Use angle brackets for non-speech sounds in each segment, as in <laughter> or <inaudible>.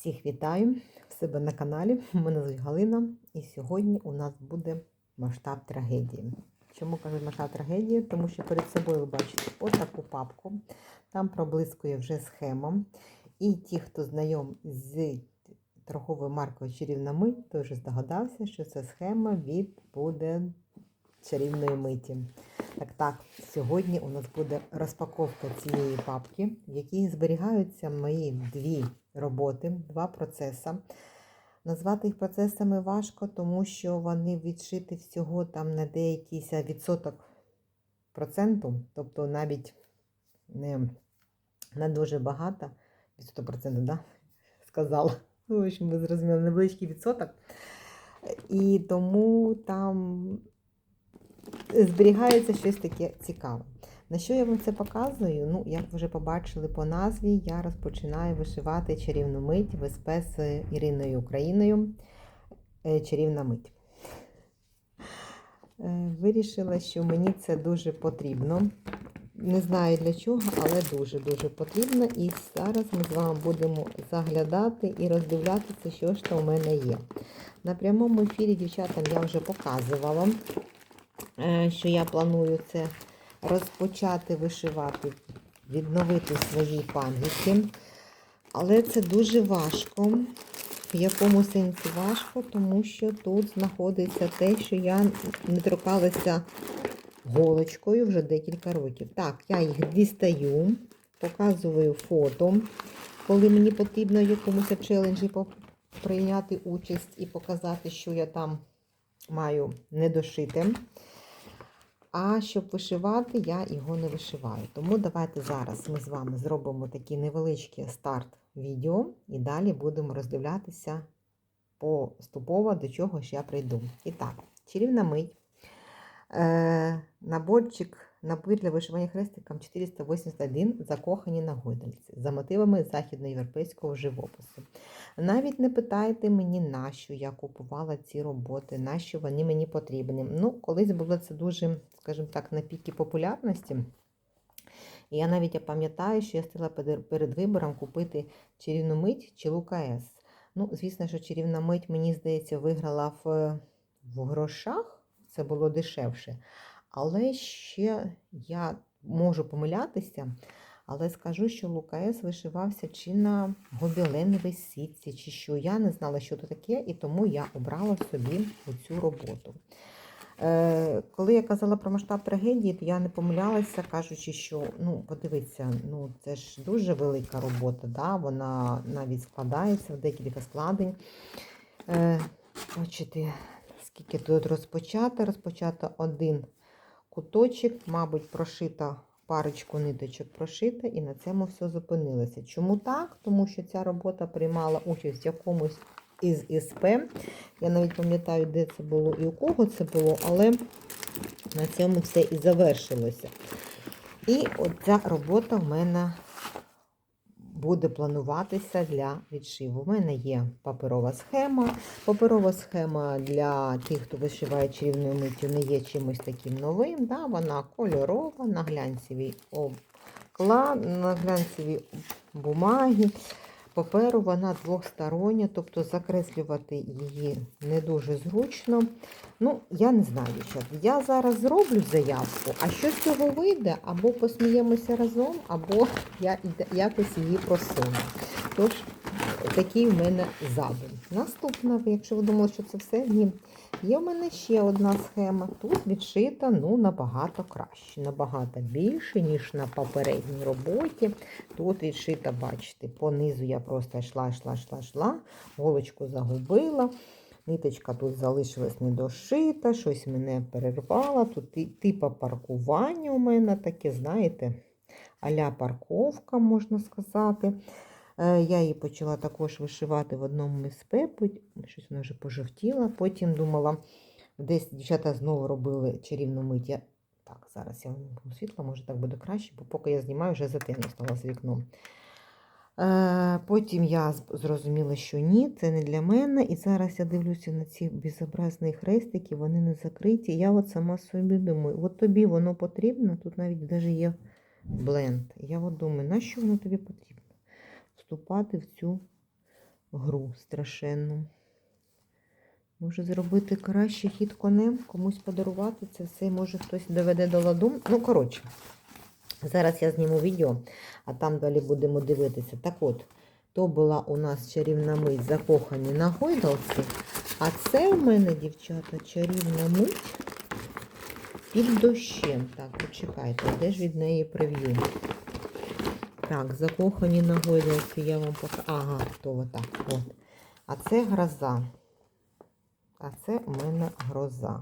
Всіх вітаю в себе на каналі. Мене звуть Галина, і сьогодні у нас буде масштаб трагедії. Чому кажу масштаб трагедії? Тому що перед собою ви бачите ось таку папку. Там проблискує вже схема. І ті, хто знайом з торговою маркою Чарівна мить, той вже здогадався, що це схема від буде чарівної миті. Так, так, сьогодні у нас буде розпаковка цієї папки, в якій зберігаються мої дві роботи, два процеси. Назвати їх процесами важко, тому що вони відшиті всього там на деякий відсоток проценту, тобто навіть не, не дуже багато, відсоток проценту, да? сказала. Ну, в общем, ви зрозуміли, невеличкий відсоток. І тому там зберігається щось таке цікаве. На що я вам це показую? Ну, як ви вже побачили по назві, я розпочинаю вишивати чарівну мить в СП з Іриною Україною. Е, Чарівна мить. Е, Вирішила, що мені це дуже потрібно. Не знаю для чого, але дуже-дуже потрібно. І зараз ми з вами будемо заглядати і роздивлятися, що ж там у мене є. На прямому ефірі, дівчатам, я вже показувала, е, що я планую це розпочати вишивати, відновити свої пам'яті. Але це дуже важко. В якому сенсі важко, тому що тут знаходиться те, що я не торкалася голочкою вже декілька років. Так, я їх дістаю, показую фото, коли мені потрібно в якомусь челенджі прийняти участь і показати, що я там маю недошите. А щоб вишивати, я його не вишиваю. Тому давайте зараз ми з вами зробимо такий невеличкий старт відео і далі будемо роздивлятися поступово, до чого ж я прийду. І так, чарівна мить. Е, наборчик, набір для вишивання хрестиком 481 закохані на гойдальці за мотивами західноєвропейського живопису. Навіть не питайте мені, нащо я купувала ці роботи, нащо вони мені потрібні. Ну, колись було це дуже, скажімо так, на піки популярності. І я навіть я пам'ятаю, що я стала перед вибором купити чарівну мить чи Лука С. Ну, звісно, що чарівна мить, мені здається, виграла в, в грошах це було дешевше. Але ще я можу помилятися, але скажу, що Лукаес вишивався чи на гобіленовій сітці, чи що. Я не знала, що це таке, і тому я обрала собі цю роботу. Е, Коли я казала про масштаб трагедії, то я не помилялася, кажучи, що ну, подивіться, ну, це ж дуже велика робота, да? вона навіть складається в декілька складень. Е, Бачите, скільки тут розпочато. Розпочато один куточок, мабуть, прошита парочку ниточок прошита, і на цьому все зупинилося. Чому так? Тому що ця робота приймала участь в якомусь із СП. Я навіть пам'ятаю, де це було і у кого це було, але на цьому все і завершилося. І оця робота в мене буде плануватися для відшиву. У мене є паперова схема. Паперова схема для тих, хто вишиває чарівною миттю, не є чимось таким новим. Да? Вона кольорова, на глянцевій обклад, на глянцевій бумагі. Паперу вона двохстороння, тобто закреслювати її не дуже зручно. Ну, я не знаю, що. Я зараз зроблю заявку, а що з цього вийде, або посміємося разом, або я якось її просуну. Тож, такий в мене задум. Наступна, якщо ви думали, що це все, ні. Є в мене ще одна схема. Тут відшита ну, набагато краще, набагато більше, ніж на попередній роботі. Тут відшита, бачите, понизу я просто йшла, йшла, йшла, йшла, голочку загубила. Ниточка тут залишилась недошита, щось мене перервало. Тут типа паркування у мене таке, знаєте, аля парковка, можна сказати. Е, я її почала також вишивати в одному СП, щось вона вже пожовтіла. Потім думала, десь дівчата знову робили чарівну мить. Я... Так, зараз я вимкну світло, може так буде краще, бо поки я знімаю, вже затемно стала з вікном. Е, потім я зрозуміла, що ні, це не для мене. І зараз я дивлюся на ці безобразні хрестики, вони не закриті. Я от сама собі думаю, от тобі воно потрібно, тут навіть навіть є бленд. Я от думаю, на що воно тобі потрібно? Вступати в цю гру страшенну. Може зробити краще хід конем, комусь подарувати це все, може хтось доведе до ладу. Ну, коротше, зараз я зніму відео, а там далі будемо дивитися. Так от, то була у нас чарівна мить закохані на гойдалці, а це у мене, дівчата, чарівна мить під дощем. Так, почекайте, де ж від неї прев'ю? Так, закохані на гойдалці я вам покажу. Ага, то отак. От. А це гроза. А це у мене гроза.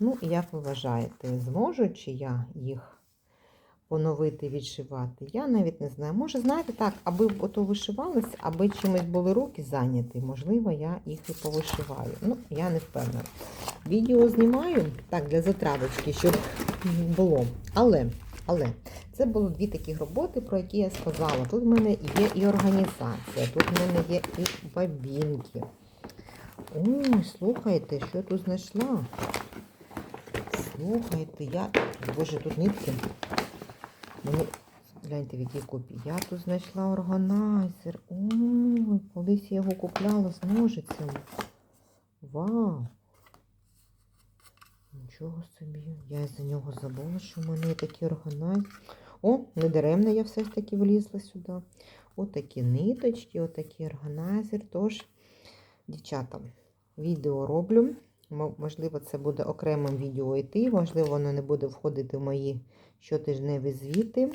Ну, як ви вважаєте, зможу чи я їх поновити, відшивати? Я навіть не знаю. Може, знаєте, так, аби ото вишивалися, аби чимось були руки зайняті, можливо, я їх і повишиваю. Ну, я не впевнена. Відео знімаю так для затравочки, щоб було. Але, але це було дві такі роботи, про які я сказала. Тут в мене є і організація, тут в мене є і бабінки. Ой, слухайте, що я тут знайшла? Слухайте, я. Боже, тут нитки. Мені... Гляньте, в якій копії. Я тут знайшла органайзер. Ой, колись я його купляла з ножицями. Вау! Нічого собі. Я за нього забула, що в мене є такий органайзер. О, не даремно я все ж таки влізла сюди. Отакі ниточки, отакий органайзер. Тож, дівчата, відео роблю. Можливо, це буде окремим відео йти, можливо, воно не буде входити в мої щотижневі звіти.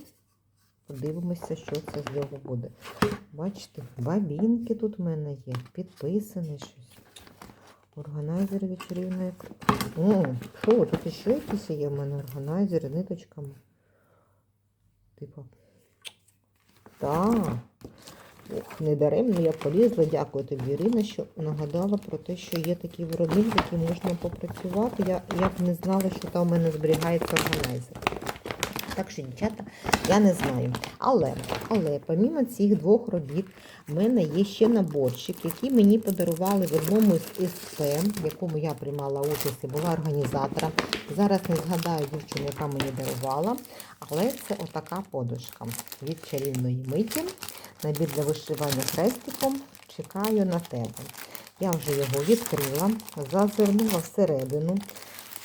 Подивимося, що це з нього буде. Бачите, бабінки тут в мене є, підписане щось. Органайзер вечерівної. О, що, тут ще якісь є в мене органайзери ниточками. Типу. Так. Ох, недаремно я полізла. Дякую тобі, Ірина, що нагадала про те, що є такий виробник, яким можна попрацювати. Я, я б не знала, що там у мене зберігається органайзер. Так що, дівчата, я не знаю. Але, але, помімо цих двох робіт, в мене є ще наборчик, який мені подарували в одному з СП, в якому я приймала участь і була організатором. Зараз не згадаю дівчину, яка мені дарувала, але це отака подушка від чарівної миті. Набір для вишивання хрестиком. Чекаю на тебе. Я вже його відкрила, зазирнула всередину.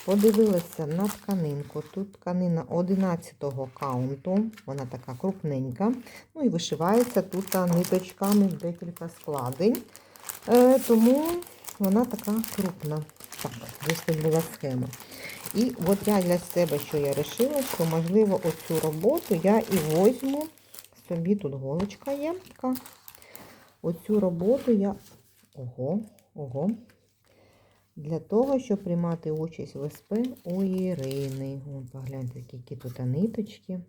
Подивилася на тканинку. Тут тканина 11-го каунту, вона така крупненька. Ну і вишивається тут ниточками в декілька складень. Е, тому вона така крупна. Так, десь тут була схема. І от я для себе, що я вирішила, що можливо оцю роботу я і возьму. Собі тут голочка є така. Оцю роботу я. Ого, ого для того, щоб приймати участь в СП у Ірини. Вон, погляньте, які тут ниточки.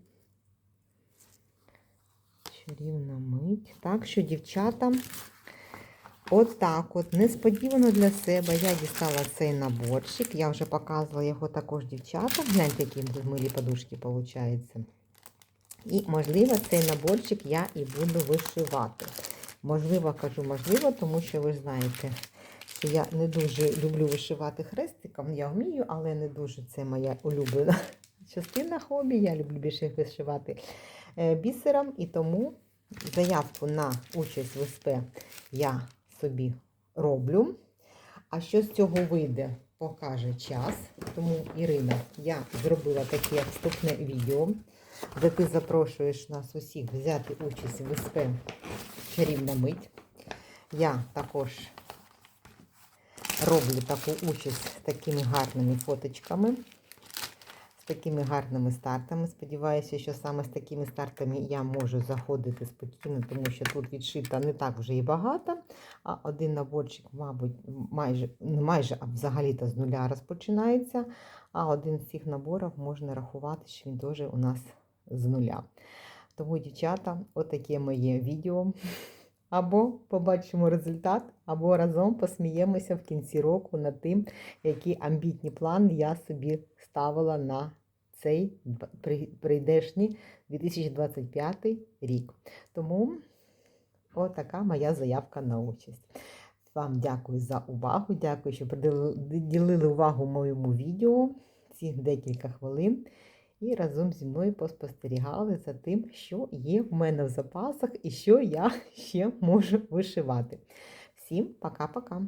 Чарівна мить. Так що, дівчата, отак от, несподівано для себе я дістала цей наборчик. Я вже показувала його також дівчатам. Гляньте, які милі подушки виходить. І, можливо, цей наборчик я і буду вишивати. Можливо, кажу, можливо, тому що ви знаєте, я не дуже люблю вишивати хрестиком. Я вмію, але не дуже це моя улюблена <laughs> частина хобі. Я люблю більше вишивати е, бісером. І тому заявку на участь в СП я собі роблю. А що з цього вийде, покаже час. Тому, Ірина, я зробила таке вступне відео, де ти запрошуєш нас усіх взяти участь в СП Чарівна мить. Я також роблю таку участь з такими гарними фоточками, з такими гарними стартами. Сподіваюся, що саме з такими стартами я можу заходити спокійно, тому що тут відшита не так вже і багато. А один наборчик, мабуть, майже, не майже, а взагалі-то з нуля розпочинається. А один з цих наборів можна рахувати, що він теж у нас з нуля. Тому, дівчата, отаке моє відео. Або побачимо результат, або разом посміємося в кінці року над тим, які амбітні плани я собі ставила на цей прийдешній 2025 рік. Тому отака моя заявка на участь. Вам дякую за увагу. Дякую, що приділили увагу моєму відео ці декілька хвилин. І разом зі мною поспостерігали за тим, що є в мене в запасах і що я <laughs> ще можу вишивати. Всім пока-пока!